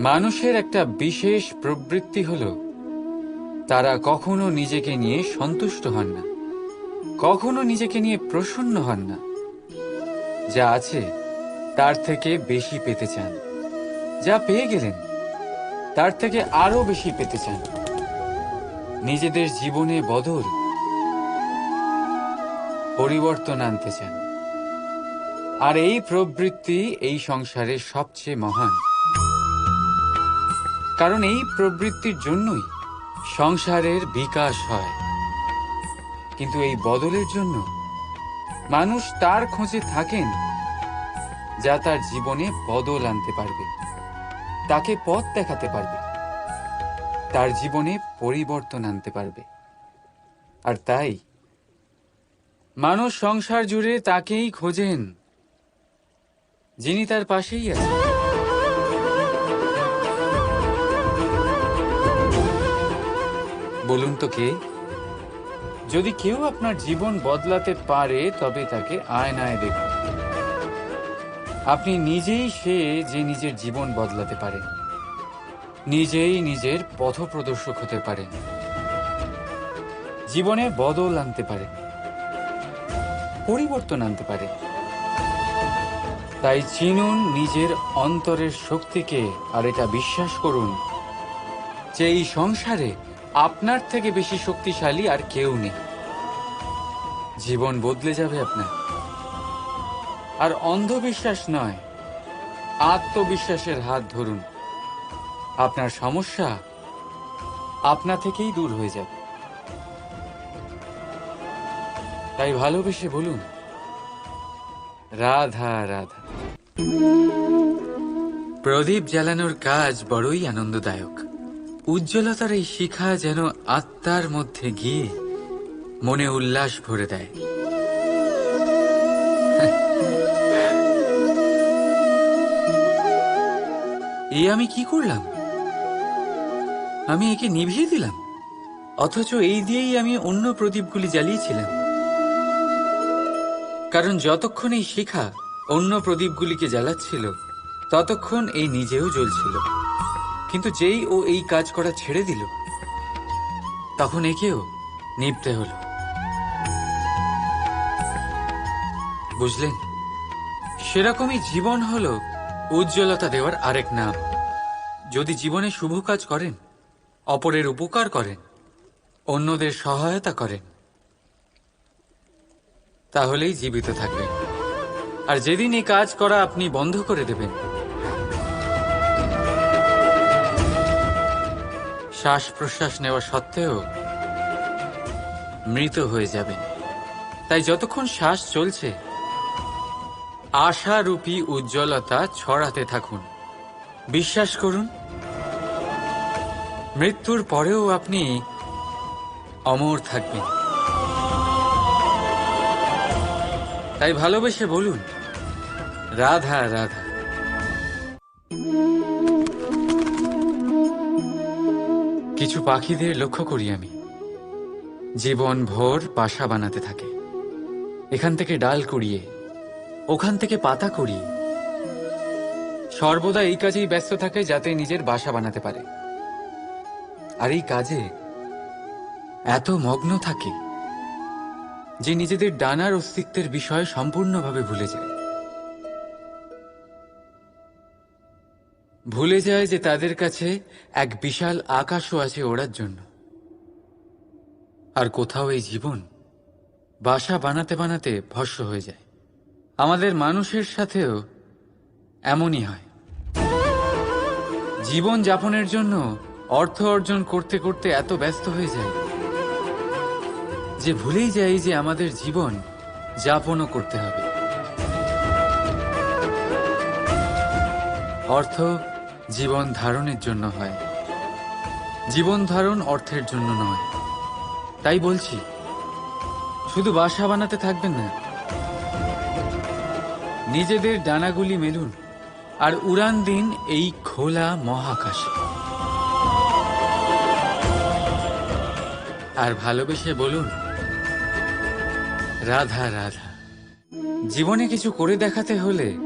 মানুষের একটা বিশেষ প্রবৃত্তি হল, তারা কখনো নিজেকে নিয়ে সন্তুষ্ট হন না, কখনো নিজেকে নিয়ে প্রসন্ন হন না। যা আছে, তার থেকে বেশি পেতে চান। যা পেয়ে গেলেন, তার থেকে আরও বেশি পেতে চান। নিজেদের জীবনে বদল, পরিবর্তন আনতে চান। আর এই প্রবৃত্তি এই সংসারের সবচেয়ে মহান। কারণ এই প্রবৃত্তির জন্যই সংসারের বিকাশ হয়। কিন্তু এই বদলের জন্য মানুষ তার খোঁজে থাকেন যা তার জীবনে বদল আনতে পারবে, তাকে পথ দেখাতে পারবে, তার জীবনে পরিবর্তন আনতে পারবে। আর তাই মানুষ সংসার জুড়ে তাকেই খোঁজেন, যিনি তার পাশেই আছেন। তো কে? যদি কেউ আপনার জীবন বদলাতে পারে, তবে তাকে আয়নায় দেখুন। আপনি নিজেই সে যে নিজের জীবন বদলাতে পারেন নিজেই নিজের পথপ্রদর্শক হতে পারেন জীবনে বদল আনতে পারে। পরিবর্তন আনতে পারে। তাই চিনুন নিজের অন্তরের শক্তিকে, আর এটা বিশ্বাস করুন যে এই সংসারে আপনার থেকে বেশি শক্তিশালী আর কেউ নেই। জীবন বদলে যাবে আপনার। আর অন্ধবিশ্বাস নয়, আত্মবিশ্বাসের হাত ধরুন। আপনার সমস্যা আপনা থেকেই দূর হয়ে যাবে। তাই ভালোবেসে বলুন, রাধা রাধা। প্রদীপ জ্বালানোর কাজ বড়ই আনন্দদায়ক। উজ্জ্বলতার এই শিখা যেন আত্মার মধ্যে গিয়ে মনে উল্লাস ভরে দেয়। এ আমি কি করলাম? আমি একে নিভিয়ে দিলাম। অথচ এই দিয়েই আমি অন্য প্রদীপগুলি জ্বালিয়েছিলাম। কারণ যতক্ষণ এই শিখা অন্য প্রদীপগুলিকে জ্বালাচ্ছিল, ততক্ষণ এই নিজেও জ্বলছিল। কিন্তু যেই ও এই কাজ করা ছেড়ে দিল, তখন একেও নিভতে হলো। বুঝলেন? সেরকমই জীবন হলো উজ্জ্বলতা দেওয়ার আরেক নাম। যদি জীবনে শুভ কাজ করেন, অপরের উপকার করেন, অন্যদের সহায়তা করেন, তাহলেই জীবিত থাকবেন। আর যেদিন এই কাজ করা আপনি বন্ধ করে দেবেন শ্বাস প্রশ্বাস নেওয়া সত্ত্বেও মৃত হয়ে যাবেন। তাই যতক্ষণ শ্বাস চলছে, আশারূপী উজ্জ্বলতা ছড়াতে থাকুন। বিশ্বাস করুন, মৃত্যুর পরেও আপনি অমর থাকবেন। তাই ভালোবেসে বলুন, রাধা রাধা। কিছু পাখিদের লক্ষ্য করি আমি। জীবন ভোর বাসা বানাতে থাকে। এখান থেকে ডাল কুড়িয়ে, ওখান থেকে পাতা কুড়িয়ে। সর্বদা এই কাজেই ব্যস্ত থাকে যাতে নিজের বাসা বানাতে পারে। আর এই কাজে এত মগ্ন থাকে যে নিজেদের ডানার অস্তিত্বের বিষয় সম্পূর্ণভাবে ভুলে যায়। ভুলে যায় যে তাদের কাছে এক বিশাল আকাশও আছে ওড়ার জন্য। আর কোথাও এই জীবন বাসা বানাতে বানাতে ভস্য হয়ে যায়। আমাদের মানুষের সাথেও এমনই হয়। জীবন যাপনের জন্য অর্থ অর্জন করতে করতে এত ব্যস্ত হয়ে যায় যে ভুলেই যাই যে আমাদের জীবন যাপনও করতে হবে। অর্থ জীবন ধারণের জন্য হয়। জীবন ধারণ অর্থের জন্য নয়। তাই বলছি, শুধু বাসা বানাতে থাকবেন না। নিজেদের ডানাগুলি মেলুন, আর উড়ান দিন এই খোলা মহাকাশে। আর ভালোবেসে বলুন, রাধা রাধা। জীবনে কিছু করে দেখাতে হলে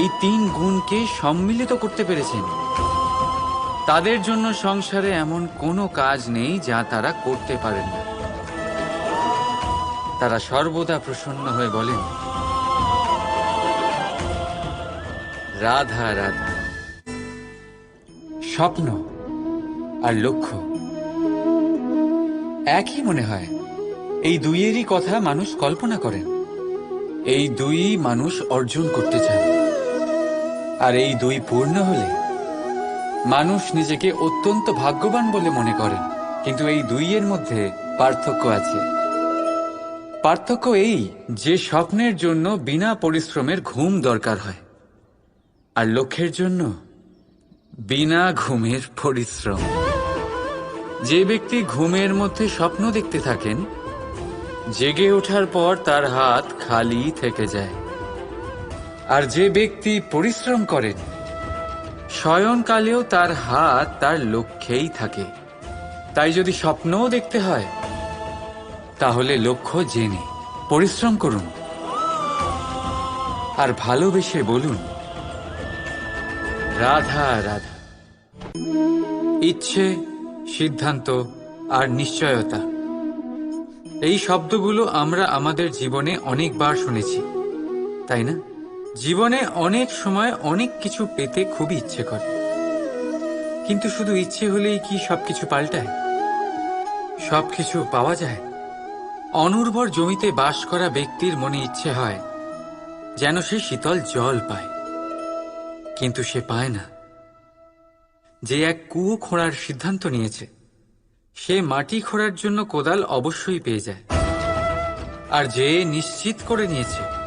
এই তিন গুণকে সম্মিলিত করতে পেরেছেন। তাদের জন্য সংসারে এমন কোনো কাজ নেই যা তারা করতে পারেন না। তারা সর্বদা প্রসন্ন হয়ে বলেন, রাধা রাধা। স্বপ্ন আর লক্ষ্য। একই মনে হয়, এই দুইয়েরই কথা মানুষ কল্পনা করেন। এই দুই মানুষ অর্জন করতে চান। আর এই দুই পূর্ণ হলে মানুষ নিজেকে অত্যন্ত ভাগ্যবান বলে মনে করেন। কিন্তু এই দুইয়ের মধ্যে পার্থক্য আছে। পার্থক্য এই যে স্বপ্নের জন্য বিনা পরিশ্রমের ঘুম দরকার হয়, আর লক্ষ্যের জন্য বিনা ঘুমের পরিশ্রম। যে ব্যক্তি ঘুমের মধ্যে স্বপ্ন দেখতে থাকেন, জেগে ওঠার পর তার হাত খালি থেকে যায়। আর যে ব্যক্তি পরিশ্রম করেন শয়নকালেও তার হাত তার লক্ষ্যেই থাকে। তাই যদি স্বপ্নও দেখতে হয়, তাহলে লক্ষ্য জেনে পরিশ্রম করুন। আর ভালোবেসে বলুন, রাধা রাধা। ইচ্ছে, সিদ্ধান্ত আর নিশ্চয়তা। এই শব্দগুলো আমরা আমাদের জীবনে অনেকবার শুনেছি, তাই না? জীবনে অনেক সময় অনেক কিছু পেতে খুবই ইচ্ছে করে। কিন্তু শুধু ইচ্ছে হলেই কি সবকিছু পাল্টায়? সবকিছু পাওয়া যায়? অনুর্বর জমিতে বাস করা ব্যক্তির মনে ইচ্ছে হয় যেন সে শীতল জল পায়। কিন্তু সে পায় না। যে এক কুয়ো খোঁড়ার সিদ্ধান্ত নিয়েছে, সে মাটি খোঁড়ার জন্য কোদাল অবশ্যই পেয়ে যায়। আর যে নিশ্চিত করে নিয়েছে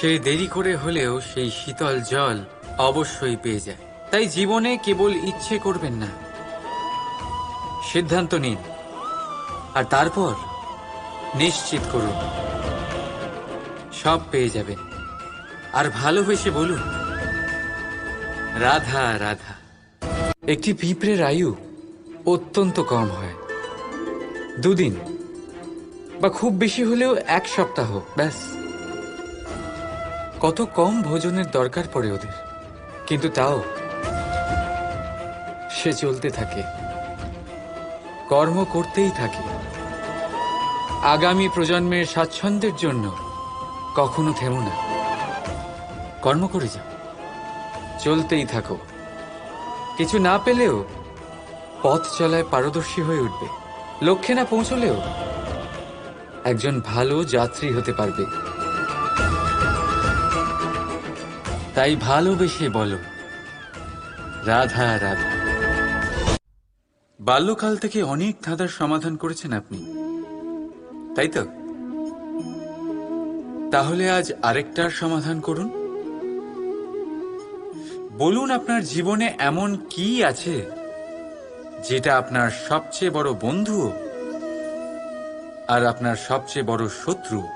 সে দেরি করে হলেও সেই শীতল জল অবশ্যই পেয়ে যায়। তাই জীবনে কেবল ইচ্ছে করবেন না। সিদ্ধান্ত নিন। আর তারপর নিশ্চিত করুন। সব পেয়ে যাবেন। আর ভালোবেসে বলুন, রাধা রাধা। একটি পিঁপড়ের আয়ু অত্যন্ত কম হয়। দুদিন, বা খুব বেশি হলেও এক সপ্তাহ, ব্যাস। কত কম ভোজনের দরকার পড়ে ওদের। কিন্তু তাও সে চলতে থাকে। কর্ম করতেই থাকে। আগামী প্রজন্মের স্বাচ্ছন্দ্যের জন্য কখনো থেমো না। কর্ম করে যাও। চলতেই থাকো। কিছু না পেলেও পথ চলায় পারদর্শী হয়ে উঠবে। লক্ষ্যে না পৌঁছলেও একজন ভালো যাত্রী হতে পারবে। তাই ভালোবেসে বলো। রাধা রাধা। বাল্যকাল থেকে অনেক ধাঁধার সমাধান করেছেন আপনি। তাই তো? তাহলে আজ আরেকটার সমাধান করুন। বলুন আপনার জীবনে এমন কি আছে যেটা আপনার সবচেয়ে বড় বন্ধু আর আপনার সবচেয়ে বড় শত্রু?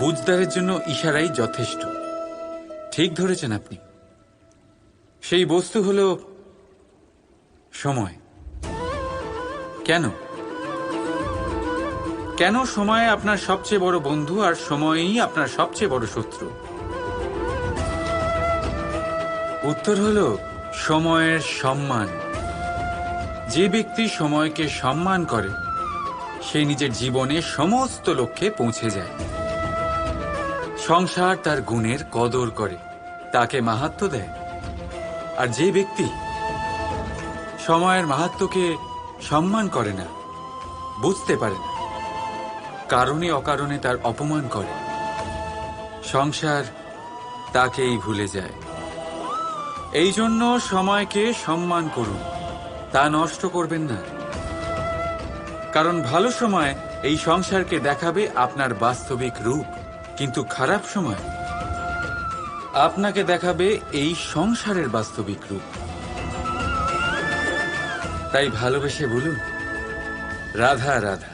বুঝদারের জন্য ইশারাই যথেষ্ট। ঠিক ধরেছেন আপনি। সেই বস্তু হল সময়। কেন? কেন সময় আপনার সবচেয়ে বড় বন্ধু আর সময়ই আপনার সবচেয়ে বড় শত্রু? উত্তর হল সময়ের সম্মান। যে ব্যক্তি সময়কে সম্মান করে, সে নিজের জীবনে সমস্ত লক্ষ্যে পৌঁছে যায়। সংসার তার গুণের কদর করে, তাকে মাহাত্ম দেয়। আর যে ব্যক্তি সময়ের মাহাত্মকে সম্মান করে না, বুঝতে পারে না, কারণে অকারণে তার অপমান করে, সংসার তাকেই ভুলে যায়। এই জন্য সময়কে সম্মান করুন, তা নষ্ট করবেন না। কারণ ভালো সময় এই সংসারকে দেখাবে আপনার বাস্তবিক রূপ। কিন্তু খারাপ সময় আপনাকে দেখাবে এই সংসারের বাস্তবিক রূপ। তাই ভালোবেসে বলুন রাধা রাধা।